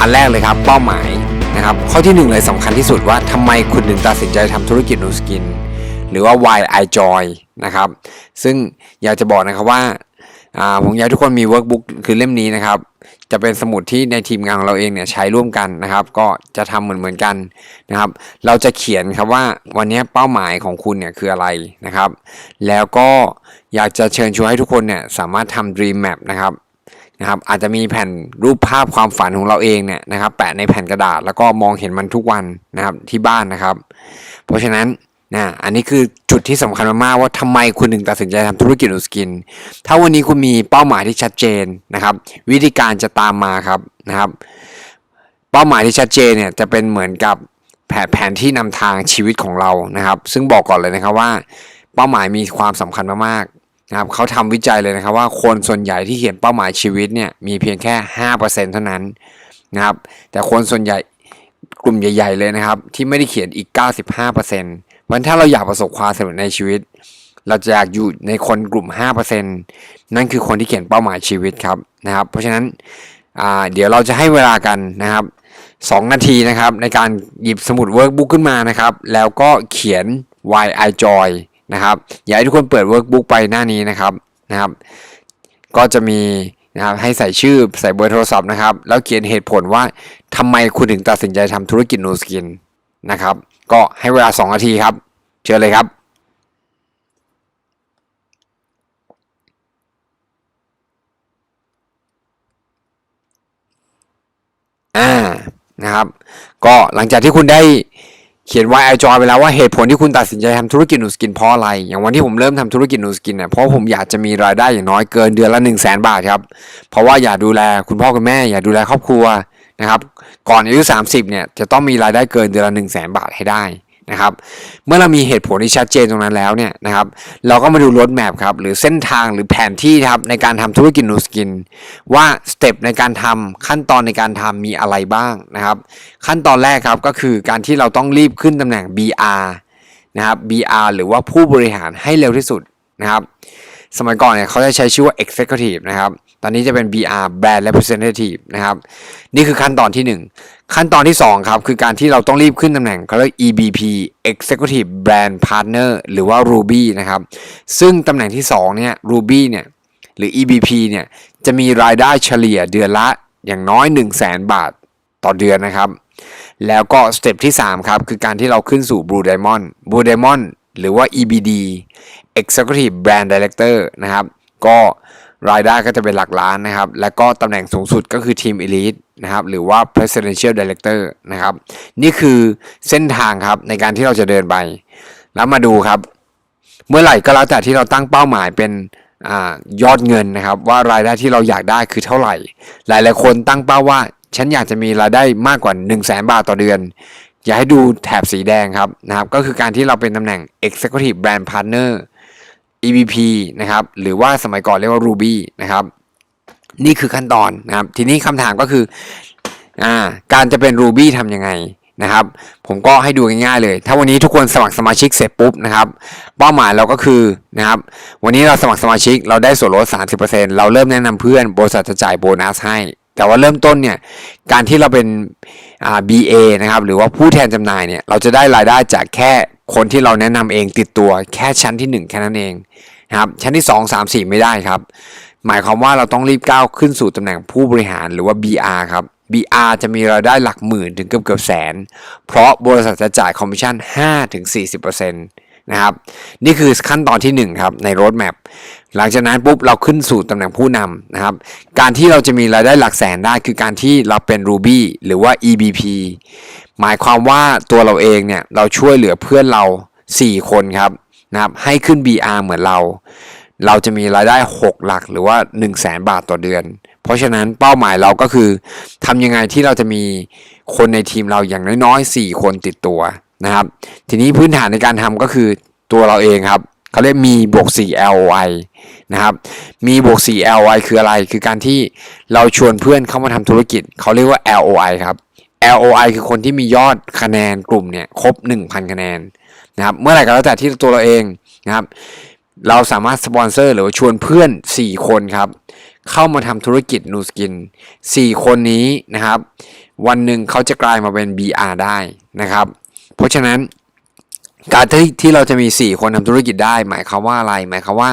อันแรกเลยครับเป้าหมายนะครับข้อที่หนึ่งเลยสำคัญที่สุดว่าทำไมคุณถึงตัดสินใจทำธุรกิจนูสกิน หรือว่า why I joy นะครับซึ่งอยากจะบอกนะครับว่าผมอยากทุกคนมี workbook คือเล่มนี้นะครับ จะเป็นสมุดที่ในทีมงานของเราเองเนี่ยใช้ร่วมกันนะครับ ก็จะทำเหมือนเหมือนกันนะครับ เราจะเขียนครับว่าวันนี้เป้าหมายของคุณเนี่ยคืออะไรนะครับ แล้วก็อยากจะเชิญชวนให้ทุกคนเนี่ยสามารถทำ dream map นะครับ นะครับอาจจะมีแผ่นรูปภาพความฝันของเราเองเนี่ยนะครับ แปะในแผ่นกระดาษแล้วก็มองเห็นมันทุกวันนะครับที่บ้านนะครับ เพราะฉะนั้นนะอันนี้คือจุดที่สำคัญมากๆว่าทำไมคุณถึงตัดสินใจทำธุรกิจนูสกิน ถ้าวันนี้คุณมีเป้าหมายที่ชัดเจนนะครับ วิธีการจะตามมาครับนะครับ เป้าหมายที่ชัดเจนเนี่ยจะเป็นเหมือนกับแผนแผนที่นำทางชีวิตของเรานะครับ ซึ่งบอกก่อนเลยนะครับว่า เป้าหมายมีความสำคัญมากๆ นะครับเขาทำวิจัยเลยนะครับว่าคนส่วนใหญ่ที่เขียนเป้าหมายชีวิตเนี่ยมีเพียงแค่ 5%เท่านั้นนะครับ แต่คนส่วนใหญ่กลุ่มใหญ่ ๆ เลยนะครับ ที่ไม่ได้เขียนอีก 95%วันถ้าเราอยากประสบความสำเร็จในชีวิต เราจะอยากอยู่ในคนกลุ่ม 5%นั่นคือคนที่เขียนเป้าหมายชีวิตครับนะครับ เพราะฉะนั้นเดี๋ยวเราจะให้เวลากันนะครับ 2 นาทีนะครับ ในการหยิบสมุดเวิร์กบุ๊กขึ้นมานะครับ แล้วก็เขียน why I joy นะครับอยากให้ทุกคนเปิดเวิร์กบุ๊กไปหน้านี้นะครับนะครับ ก็จะมีนะครับให้ใส่ชื่อใส่เบอร์โทรศัพท์นะครับ แล้วเขียนเหตุผลว่าทำไมคุณถึงตัดสินใจทำธุรกิจนูสกินนะครับ ก็ให้เวลา 2 นาทีครับ เชิญเลยครับอ่านะครับ ก็หลังจากที่คุณได้ เขียนไว้ไอจอยไปแล้วว่าเหตุผลที่คุณตัดสินใจทำธุรกิจนูสกินเพราะอะไร อย่างวันที่ผมเริ่มทำธุรกิจนูสกินเนี่ยเพราะผมอยากจะมีรายได้อย่างน้อยเกินเดือนละ1นึ่งแสนบาทครับ เพราะว่าอยากดูแลคุณพ่อคุณแม่ อยากดูแลครอบครัวนะครับ ก่อนอายุ 30เนี่ยจะต้องมีรายได้เกินเดือนละ1นึ่งแสนบาทให้ได้ นะครับ เมื่อเรามีเหตุผลที่ชัดเจนตรงนั้นแล้วเนี่ยนะครับ เราก็มาดูรถแมพครับหรือเส้นทางหรือแผนที่ครับในการทำธุรกิจนูสกิน ว่าสเต็ปในการทำขั้นตอนในการทำมีอะไรบ้างนะครับ ขั้นตอนแรกครับก็คือการที่เราต้องรีบขึ้นตำแหน่ง BR นะครับ BR หรือว่าผู้บริหารให้เร็วที่สุดนะครับ สมัยก่อนเนี่ยเขาจะใช้ชื่อว่า Executive นะครับ ตอนนี้จะเป็น BR Brand Representative นะครับ นี่คือขั้นตอนที่ 1 ขั้นตอนที่ 2 ครับ คือการที่เราต้องรีบขึ้นตำแหน่งเขาเรียก EBP Executive Brand Partner หรือว่า Ruby นะครับ ซึ่งตำแหน่งที่ 2 เนี่ย Ruby เนี่ย หรือ EBP เนี่ย จะมีรายได้เฉลี่ยเดือนละอย่างน้อย 1 0 0 0 0แบาทต่อเดือนนะครับ แล้วก็สเต็ปที่ 3 ครับ คือการที่เราขึ้นสู่ Blue Diamond Blue Diamond หรือว่า EBD Executive Brand Director นะครับ ก็ รายได้ก็จะเป็นหลักล้านนะครับ แล้วก็ตำแหน่งสูงสุดก็คือ Team Elite นะครับหรือว่า Presidential Director นะครับ นี่คือเส้นทางครับในการที่เราจะเดินไป แล้วมาดูครับ เมื่อไหร่ก็แล้วแต่ที่เราตั้งเป้าหมายเป็นอยอดเงินนะครับ ว่ารายได้ที่เราอยากได้คือเท่าไหร่ หลายๆคนตั้งเป้าว่าฉันอยากจะมีรายได้มากกว่า 1 0 0 0 0แบาทต่อเดือน อยากให้ดูแถบสีแดงครับนะครับ ก็คือการที่เราเป็นตำแหน่ง Executive Brand Partner EVP นะครับหรือว่าสมัยก่อนเรียกว่า Ruby นะครับนี่คือขั้นตอนนะครับ ทีนี้คำถามก็คืออการจะเป็น Ruby ทำยังไงนะครับ ผมก็ให้ดูง่ายๆเลย ถ้าวันนี้ทุกคนสมัครสมาชิกเสร็จปุ๊บนะครับ เป้าหมายเราก็คือนะครับ วันนี้เราสมัครสมาชิกเราได้ส่วนลด 30%เราเริ่มแนะนำเพื่อนบริษัทจะจ่ายโบนัสให้แต่ว่าเริ่มต้นเนี่ยการที่เราเป็นอ่า BA นะครับหรือว่าผู้แทนจำหน่ายเนี่ยเราจะได้รายได้จากแค่ คนที่เราแนะนำเองติดตัวแค่ชั้นที่ 1 แค่นั้นเองนะครับชั้นที่ 2 3 4 ไม่ได้ครับ หมายความว่าเราต้องรีบก้าวขึ้นสู่ตำแหน่งผู้บริหารหรือว่า BR ครับ BR จะมีรายได้หลักหมื่นถึงเกือบเกือบแสน เพราะบริษัทจะจ่ายคอมมิชชั่น 5-40%นะครับนี่คือขั้นตอนที่ 1 ครับ ในโรดแมพหลังจากนั้นปุ๊บเราขึ้นสู่ตำแหน่งผู้นำนะครับ การที่เราจะมีรายได้หลักแสนได้คือการที่เราเป็น Ruby หรือว่า EBP หมายความว่าตัวเราเองเนี่ยเราช่วยเหลือเพื่อนเรา 4 คนครับนะครับให้ขึ้น BR เหมือนเรา เราจะมีรายได้ 6 หลักหรือว่า 1 0 0 0 0แบาทต่อเดือน เพราะฉะนั้นเป้าหมายเราก็คือทำยังไงที่เราจะมีคนในทีมเราอย่างน้อยๆ 4 คนติดตัวนะครับ ทีนี้พื้นฐานในการทำก็คือตัวเราเองครับเขาเรียกมีบวก4 LOI นะครับ มีบวก4 LOI คืออะไร คือการที่เราชวนเพื่อนเข้ามาทำธุรกิจ เขาเรียกว่า LOI ครับ LOI คือคนที่มียอดคะแนนกลุ่มเนี่ยครบ 1,000 คะแนนนะครับเมื่อไหร่ก็แล้วแต่ที่ตัวเราเองนะครับเราสามารถสปอนเซอร์หรือว่าชวนเพื่อน 4 คนครับ เข้ามาทำธุรกิจนูสกิน 4 คนนี้นะครับ วันหนึ่งเขาจะกลายมาเป็น BR ได้นะครับ เพราะฉะนั้นการที่ที่เราจะมี 4 คนทำธุรกิจได้ หมายความว่าอะไร หมายความว่า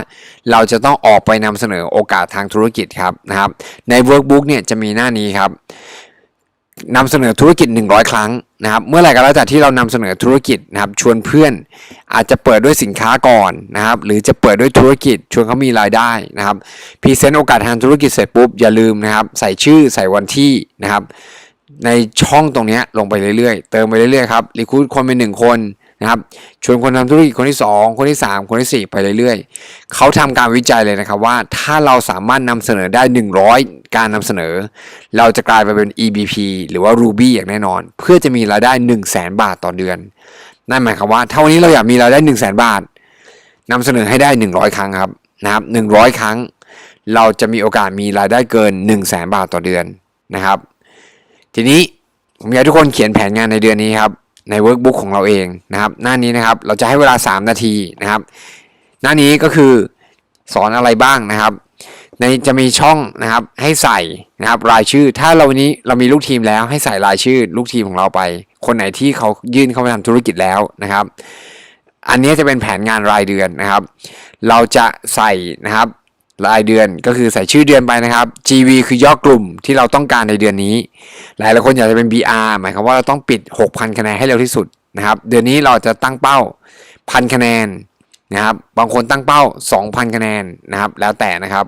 เราจะต้องออกไปนำเสนอโอกาสทางธุรกิจครับนะครับ ใน workbook เนี่ยจะมีหน้านี้ครับ นำเสนอธุรกิจ 100 ครั้งนะครับ เมื่อไหร่ก็แล้วแต่ที่เรานำเสนอธุรกิจนะครับ ชวนเพื่อนอาจจะเปิดด้วยสินค้าก่อนนะครับ หรือจะเปิดด้วยธุรกิจ ชวนเขามีรายได้นะครับพรีเซนต์โอกาสทางธุรกิจเสร็จปุ๊บอย่าลืมนะครับ ใส่ชื่อใส่วันที่นะครับ ในช่องตรงนี้ลงไปเรื่อยๆ เติมไปเรื่อยๆครับรีคูดคนเป็นหนึ่งคน นะครับชวนคนทำธุรกิจคนที่ 2 คนที่ 3 คนที่ 4 ไปเรื่อยๆเขาทำการวิจัยเลยนะครับว่าถ้าเราสามารถนำเสนอได้ 100 การนำเสนอ เราจะกลายไปเป็น EBP หรือว่า Ruby อย่างแน่นอน เพื่อจะมีรายได้ 1 0 0 0 0แบาทต่อเดือน นั่นหมายความว่าถ้าวันนี้เราอยากมีรายได้ 1 0 0 0 0แบาทนำเสนอให้ได้ 100 ครั้งครับนะครับ100 ครั้ง เราจะมีโอกาสมีรายได้เกิน 1 0 0 0 0แบาทต่อเดือนนะครับ ทีนี้ผมอยากทุกคนเขียนแผนงานในเดือนนี้ครับ ในเวิร์กบุ๊กของเราเองนะครับ หน้านี้นะครับเราจะให้เวลา 3 นาทีนะครับ หน้านี้ก็คือสอนอะไรบ้างนะครับ ในจะมีช่องนะครับให้ใส่นะครับรายชื่อ ถ้าเราวันนี้เรามีลูกทีมแล้วให้ใส่รายชื่อลูกทีมของเราไป คนไหนที่เขายื่นเข้ามาทำธุรกิจแล้วนะครับ อันนี้จะเป็นแผนงานรายเดือนนะครับ เราจะใส่นะครับ รายเดือนก็คือใส่ชื่อเดือนไปนะครับ GV คือยอดกลุ่มที่เราต้องการในเดือนนี้ หลายหลายคนอยากจะเป็น BR หมายความว่าเราต้องปิด 6,000 คะแนนให้เร็วที่สุดนะครับ เดือนนี้เราจะตั้งเป้า1,000คะแนนนะครับ บางคนตั้งเป้า 2,000 คะแนนนะครับ แล้วแต่นะครับ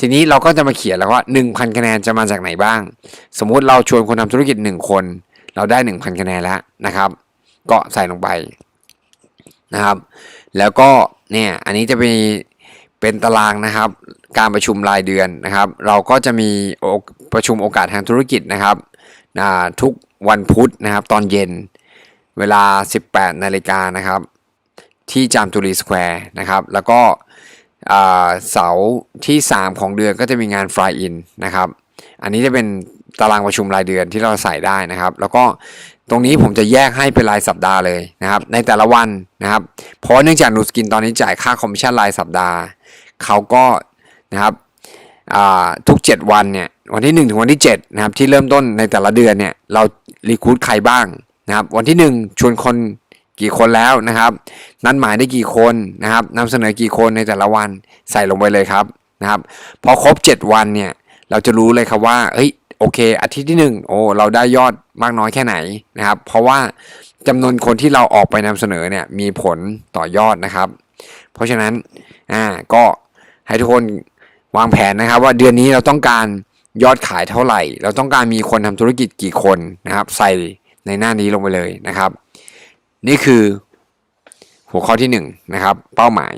ทีนี้เราก็จะมาเขียนแล้วว่า 1,000 คะแนนจะมาจากไหนบ้าง สมมุติเราชวนคนทำธุรกิจ 1 คน เราได้ 1,000 คะแนนแล้วนะครับ ก็ใส่ลงไปนะครับ แล้วก็เนี่ย อันนี้จะมี เป็นตารางนะครับ การประชุมรายเดือนนะครับ เราก็จะมีประชุมโอกาสทางธุรกิจนะครับทุกวันพุธนะครับตอนเย็นเวลา 18 นาฬิกานะครับ ที่จามจุรีสแควร์นะครับ แล้วก็เสาร์ที่ 3 ของเดือนก็จะมีงานฟลายอินนะครับ อันนี้จะเป็นตารางประชุมรายเดือนที่เราใส่ได้นะครับ แล้วก็ตรงนี้ผมจะแยกให้เป็นรายสัปดาห์เลยนะครับ ในแต่ละวันนะครับ เพราะเนื่องจากนูสกินตอนนี้จ่ายค่าคอมมิชชั่นรายสัปดาห์ เขาก็นะครับทุก 7 วันเนี่ยวันที่ 1 ถึงวันที่7นะครับที่เริ่มต้นในแต่ละเดือนเนี่ยเรารีคูดใครบ้างนะครับวันที่ 1 ชวนคนกี่คนแล้วนะครับ นัดหมายได้กี่คนนะครับนำเสนอกี่คนในแต่ละวันใส่ลงไปเลยครับนะครับพอครบ 7 วันเนี่ยเราจะรู้เลยครับว่าเฮ้ยโอเค อาทิตย์ที่ 1 โอ้เราได้ยอดมากน้อยแค่ไหนนะครับ เพราะว่าจำนวนคนที่เราออกไปนำเสนอเนี่ยมีผลต่อยอดนะครับ เพราะฉะนั้นอ่าก็ ให้ทุกคนวางแผนนะครับ ว่าเดือนนี้เราต้องการยอดขายเท่าไหร่ เราต้องการมีคนทำธุรกิจกี่คนนะครับ ใส่ในหน้านี้ลงไปเลยนะครับ นี่คือหัวข้อที่หนึ่งนะครับ เป้าหมาย